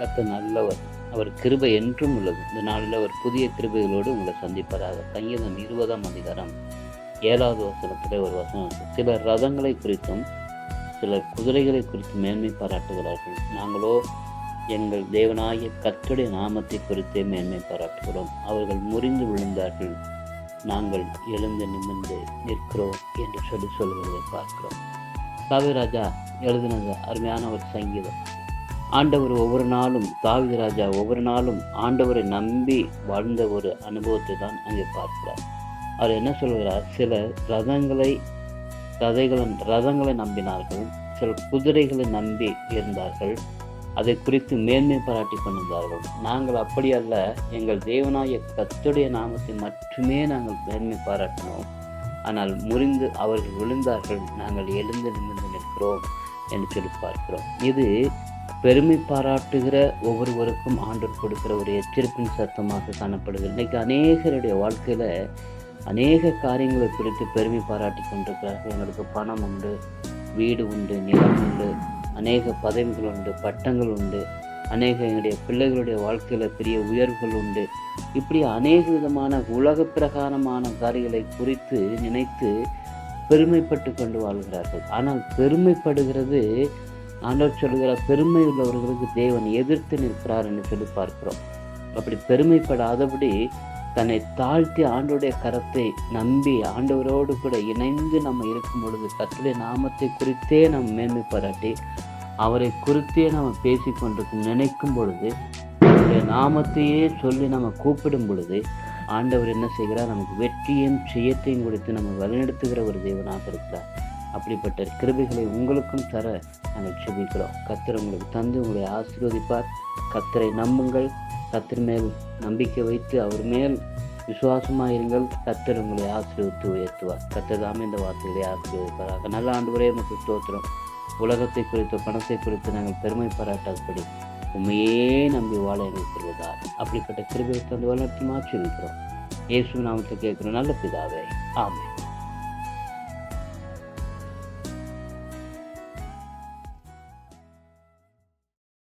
கத்த நல்லவர். அவர் கிருபை என்றும் உள்ளது. இந்த நாளில் அவர் புதிய கிருபைகளோடு உங்களை சந்திப்பதாக சங்கீதம் இருபதாம் அதிகாரம் ஏழாவது வசனத்தில் ஒரு வசனம் சிலர் ரதங்களை குறித்தும் சிலர் குதிரைகளை குறித்து மேன்மை பாராட்டுகிறார்கள். நாங்களோ எங்கள் தேவனாகிய கத்துடைய நாமத்தை குறித்தே மேன்மை பாராட்டுகிறோம். அவர்கள் முறிந்து விழுந்தார்கள். நாங்கள் எழுந்து நிமிர்ந்து நிற்கிறோம் என்று சொல்லி சொல்வதை பார்க்கிறோம். காவிராஜா எழுதினது அருமையான ஒரு சங்கீதம். ஆண்டவர் ஒவ்வொரு நாளும் தாவீது ராஜா ஒவ்வொரு நாளும் ஆண்டவரை நம்பி வாழ்ந்த ஒரு அனுபவத்தை தான் அங்கே பார்க்கிறார். அவர் என்ன சொல்கிறார்? சில ரதங்களை ரதைகளை ரதங்களை நம்பினார்கள். சில குதிரைகளை நம்பி இருந்தார்கள். அதை குறித்து மேன்மை பாராட்டி கொண்டிருந்தார்கள். நாங்கள் அப்படி அல்ல எங்கள் தேவனாய கத்துடைய நாமத்தை மட்டுமே நாங்கள் மேன்மை பாராட்டினோம். ஆனால் முறிந்து அவர்கள் விழுந்தார்கள். நாங்கள் எழுந்து நிமிர்ந்து நிற்கிறோம் என்று சொல்லி பார்க்கிறோம். இது பெருமை பாராட்டுகிற ஒவ்வொருவருக்கும் ஆண்டவர் கொடுக்கிற ஒரு எச்சரிப்பின் சத்தமாக காணப்படுகிறது. இன்றைக்கி அநேகருடைய வாழ்க்கையில் அநேக காரியங்களை குறித்து பெருமை பாராட்டி கொண்டிருக்கிறார்கள். எங்களுக்கு பணம் உண்டு வீடு உண்டு நிலம் உண்டு அநேக பதவிகள் உண்டு பட்டங்கள் உண்டு அநேக எங்களுடைய பிள்ளைகளுடைய வாழ்க்கையில் பெரிய உயர்வுகள் உண்டு. இப்படி அநேக விதமான உலக பிரகாரமான காரியங்களை குறித்து நினைத்து பெருமைப்பட்டு கொண்டு வாழ்கிறார்கள். ஆனால் பெருமைப்படுகிறது ஆண்டவர் சொல்கிறார் பெருமை உள்ளவர்களுக்கு தேவன் எதிர்த்து நிற்கிறார் என்று சொல்லி பார்க்கிறோம். அப்படி பெருமைப்படாதபடி தன்னை தாழ்த்தி ஆண்டோடைய கரத்தை நம்பி ஆண்டவரோடு கூட இணைந்து நம்ம இருக்கும் பொழுது கர்த்தருடைய நாமத்தை குறித்தே நம் மேன்மை பாராட்டி அவரை குறித்தே நம்ம பேசி கொண்டிருக்கும் நினைக்கும் பொழுது நாமத்தையே சொல்லி நம்ம கூப்பிடும் பொழுது ஆண்டவர் என்ன செய்கிறார்? நமக்கு வெற்றியும் செய்யத்தையும் கொடுத்து நம்ம வழிநடத்துகிற ஒரு தேவனாக இருக்கிறார். அப்படிப்பட்ட கிருபைகளை உங்களுக்கும் தர நாங்கள் செபிக்கிறோம் கத்தர் உங்களுக்கு தந்து உங்களை ஆசீர்வதிப்பார். கத்தரை நம்புங்கள். கத்தர் மேல் நம்பிக்கை வைத்து அவர் மேல் விசுவாசமாயிருங்கள். கத்தர் உங்களை ஆசீர்வித்து உயர்த்துவார். கத்தர் தாமே இந்த வார்த்தைகளை ஆசீர்வதிப்பாராக. நல்ல ஆண்டு வரையே நமக்கு ஸ்தோத்திரம். உலகத்தை குறித்து பணத்தை குறித்து நாங்கள் பெருமை பாராட்டாதபடி உண்மையே நம்பி வாழ எங்களுக்கு தருவதால் அப்படிப்பட்ட கிருபை தந்து வளர்த்து மாற்றி இருக்கிறோம் இயேசு நாமத்தை கேட்குற நல்ல பிதாவே ஆமாம்